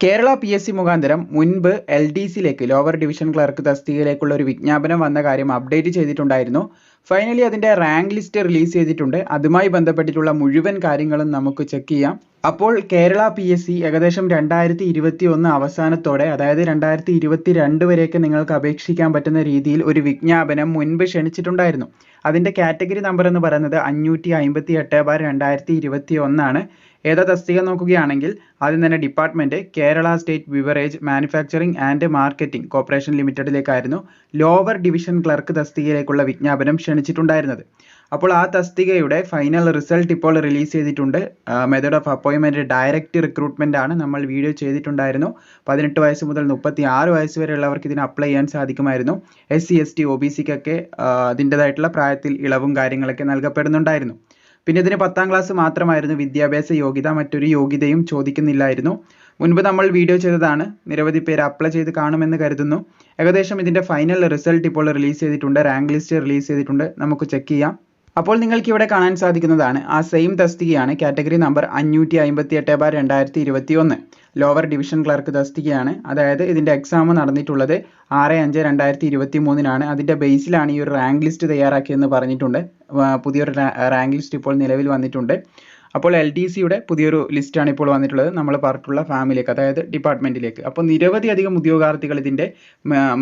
Kerala P S C മുഖാന്തരം മുൻപ് L D സിയിലേക്ക് ലോവർ ഡിവിഷൻ ക്ലർക്ക് തസ്തികയിലേക്കുള്ള ഒരു വിജ്ഞാപനം വന്ന കാര്യം അപ്ഡേറ്റ് ചെയ്തിട്ടുണ്ടായിരുന്നു. ഫൈനലി അതിന്റെ റാങ്ക് ലിസ്റ്റ് റിലീസ് ചെയ്തിട്ടുണ്ട്. അതുമായി ബന്ധപ്പെട്ടിട്ടുള്ള മുഴുവൻ കാര്യങ്ങളും നമുക്ക് ചെക്ക് ചെയ്യാം. അപ്പോൾ കേരള പി എസ് സി ഏകദേശം രണ്ടായിരത്തി ഇരുപത്തി ഒന്ന് അവസാനത്തോടെ അതായത് രണ്ടായിരത്തി ഇരുപത്തി രണ്ട് വരെയൊക്കെ നിങ്ങൾക്ക് അപേക്ഷിക്കാൻ പറ്റുന്ന രീതിയിൽ ഒരു വിജ്ഞാപനം മുൻപ് ക്ഷണിച്ചിട്ടുണ്ടായിരുന്നു. അതിന്റെ കാറ്റഗറി നമ്പർ എന്ന് പറയുന്നത് അഞ്ഞൂറ്റി അമ്പത്തി എട്ട് ബാർ രണ്ടായിരത്തി ഇരുപത്തി ഒന്നാണ് ഏതാ തസ്തിക നോക്കുകയാണെങ്കിൽ ആദ്യം തന്നെ department Kerala state beverage manufacturing and marketing corporation ലിമിറ്റഡിലേക്കായിരുന്നു lower division clerk തസ്തികയിലേക്കുള്ള വിജ്ഞാപനം ക്ഷണിച്ചിട്ടുണ്ടായിരുന്നത് അപ്പോൾ ആ തസ്തികയുടെ ഫൈനൽ റിസൾട്ട് ഇപ്പോൾ റിലീസ് ചെയ്തിട്ടുണ്ട്. മെത്തേഡ് ഓഫ് അപ്പോയിൻമെന്റ് ഡയറക്റ്റ് റിക്രൂട്ട്മെന്റ് ആണ് നമ്മൾ വീഡിയോ ചെയ്തിട്ടുണ്ടായിരുന്നു. പതിനെട്ട് വയസ്സ് മുതൽ മുപ്പത്തി ആറ് വയസ്സ് വരെയുള്ളവർക്ക് ഇതിന് അപ്ലൈ ചെയ്യാൻ സാധിക്കുമായിരുന്നു. S C S T O B സിക്കൊക്കെ പ്രായത്തിൽ ഇളവും കാര്യങ്ങളൊക്കെ നൽകപ്പെടുന്നുണ്ടായിരുന്നു. പിന്നെ ഇതിന് പത്താം ക്ലാസ് മാത്രമായിരുന്നു വിദ്യാഭ്യാസ യോഗ്യത മറ്റൊരു യോഗ്യതയും ചോദിക്കുന്നില്ലായിരുന്നു. മുൻപ് നമ്മൾ വീഡിയോ ചെയ്തതാണ്. നിരവധി പേര് അപ്ലൈ ചെയ്ത് കാണുമെന്ന് കരുതുന്നു. ഏകദേശം ഇതിന്റെ ഫൈനൽ റിസൾട്ട് ഇപ്പോൾ റിലീസ് ചെയ്തിട്ടുണ്ട്. റാങ്ക് ലിസ്റ്റ് റിലീസ് ചെയ്തിട്ടുണ്ട്. നമുക്ക് ചെക്ക് ചെയ്യാം. അപ്പോൾ നിങ്ങൾക്ക് ഇവിടെ കാണാൻ സാധിക്കുന്നതാണ് ആ സെയിം തസ്തികയാണ് കാറ്റഗറി നമ്പർ അഞ്ഞൂറ്റി അമ്പത്തി എട്ട് ബാർ രണ്ടായിരത്തി ഇരുപത്തി ഒന്ന് ലോവർ ഡിവിഷൻ ക്ലർക്ക് തസ്തികയാണ്. അതായത് ഇതിന്റെ എക്സാം നടന്നിട്ടുള്ളത് ആറ് അഞ്ച് രണ്ടായിരത്തി ഇരുപത്തി മൂന്നിനാണ് അതിന്റെ ബേസിലാണ് ഈ ഒരു റാങ്ക് ലിസ്റ്റ് തയ്യാറാക്കിയെന്ന് പറഞ്ഞിട്ടുണ്ട്. പുതിയൊരു റാങ്ക് ലിസ്റ്റ് ഇപ്പോൾ നിലവിൽ വന്നിട്ടുണ്ട്. അപ്പോൾ എൽ ഡി സിയുടെ പുതിയൊരു ലിസ്റ്റാണ് ഇപ്പോൾ വന്നിട്ടുള്ളത്. നമ്മൾ പറഞ്ഞിട്ടുള്ള ഫാമിലിയിലേക്ക് അതായത് ഡിപ്പാർട്ട്മെന്റിലേക്ക് അപ്പോൾ നിരവധി അധികം ഉദ്യോഗാർത്ഥികൾ ഇതിന്റെ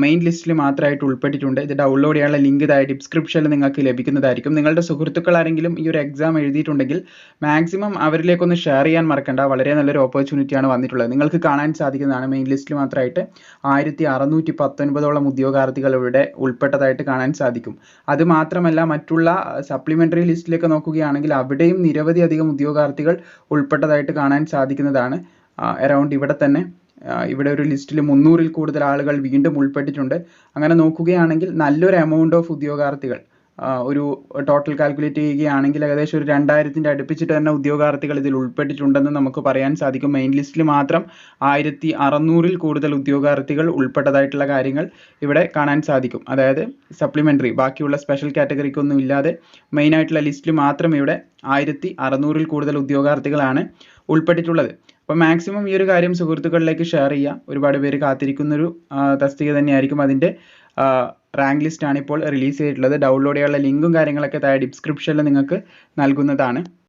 മെയിൻ ലിസ്റ്റിൽ മാത്രമായിട്ട് ഉൾപ്പെട്ടിട്ടുണ്ട്. ഇത് ഡൗൺലോഡ് ചെയ്യാനുള്ള ലിങ്ക് ഇതായ ഡിസ്ക്രിപ്ഷനിൽ നിങ്ങൾക്ക് ലഭിക്കുന്നതായിരിക്കും. നിങ്ങളുടെ സുഹൃത്തുക്കൾ ആരെങ്കിലും ഈ ഒരു എക്സാം എഴുതിയിട്ടുണ്ടെങ്കിൽ മാക്സിമം അവരിലേക്കൊന്ന് ഷെയർ ചെയ്യാൻ മറക്കണ്ട. വളരെ നല്ലൊരു ഓപ്പർച്യൂണിറ്റിയാണ് വന്നിട്ടുള്ളത്. നിങ്ങൾക്ക് കാണാൻ സാധിക്കുന്നതാണ് മെയിൻ ലിസ്റ്റിൽ മാത്രമായിട്ട് ആയിരത്തി അറുന്നൂറ്റി പത്തൊൻപതോളം ഉദ്യോഗാർത്ഥികൾ ഇവിടെ ഉൾപ്പെട്ടതായിട്ട് കാണാൻ സാധിക്കും. അതുമാത്രമല്ല മറ്റുള്ള സപ്ലിമെന്ററി ലിസ്റ്റിലേക്ക് നോക്കുകയാണെങ്കിൽ അവിടെയും നിരവധി അധികം ഉദ്യോഗാർത്ഥികൾ ഉൾപ്പെട്ടതായിട്ട് കാണാൻ സാധിക്കുന്നതാണ്. അറൗണ്ട് ഇവിടെ തന്നെ ഇവിടെ ഒരു ലിസ്റ്റിൽ മുന്നൂറിൽ കൂടുതൽ ആളുകൾ വീണ്ടും ഉൾപ്പെട്ടിട്ടുണ്ട്. അങ്ങനെ നോക്കുകയാണെങ്കിൽ നല്ലൊരു എമൗണ്ട് ഓഫ് ഉദ്യോഗാർത്ഥികൾ ഒരു ടോട്ടൽ കാൽക്കുലേറ്റ് ചെയ്യുകയാണെങ്കിൽ ഏകദേശം ഒരു രണ്ടായിരത്തിന്റെ അടുപ്പിച്ചിട്ട് തന്നെ ഉദ്യോഗാർത്ഥികൾ ഇതിൽ ഉൾപ്പെട്ടിട്ടുണ്ടെന്ന് നമുക്ക് പറയാൻ സാധിക്കും. മെയിൻ ലിസ്റ്റിൽ മാത്രം ആയിരത്തി അറുന്നൂറിൽ കൂടുതൽ ഉദ്യോഗാർത്ഥികൾ ഉൾപ്പെട്ടതായിട്ടുള്ള കാര്യങ്ങൾ ഇവിടെ കാണാൻ സാധിക്കും. അതായത് സപ്ലിമെന്ററി ബാക്കിയുള്ള സ്പെഷ്യൽ കാറ്റഗറിക്കൊന്നും ഇല്ലാതെ മെയിൻ ആയിട്ടുള്ള ലിസ്റ്റിൽ മാത്രം ഇവിടെ ആയിരത്തി അറുന്നൂറിൽ കൂടുതൽ ഉദ്യോഗാർത്ഥികളാണ് ഉൾപ്പെട്ടിട്ടുള്ളത്. അപ്പോൾ മാക്സിമം ഈ ഒരു കാര്യം സുഹൃത്തുക്കളിലേക്ക് ഷെയർ ചെയ്യുക ഒരുപാട് പേര് കാത്തിരിക്കുന്നൊരു തസ്തിക തന്നെയായിരിക്കും അതിന്റെ റാങ്ക് ലിസ്റ്റ് ആണ് ഇപ്പോൾ റിലീസ് ചെയ്തിട്ടുള്ളത്. ഡൗൺലോഡ് ചെയ്യാനുള്ള ലിങ്കും കാര്യങ്ങളൊക്കെ താഴെ ഡിസ്ക്രിപ്ഷനിൽ നിങ്ങൾക്ക് നൽകുന്നതാണ്.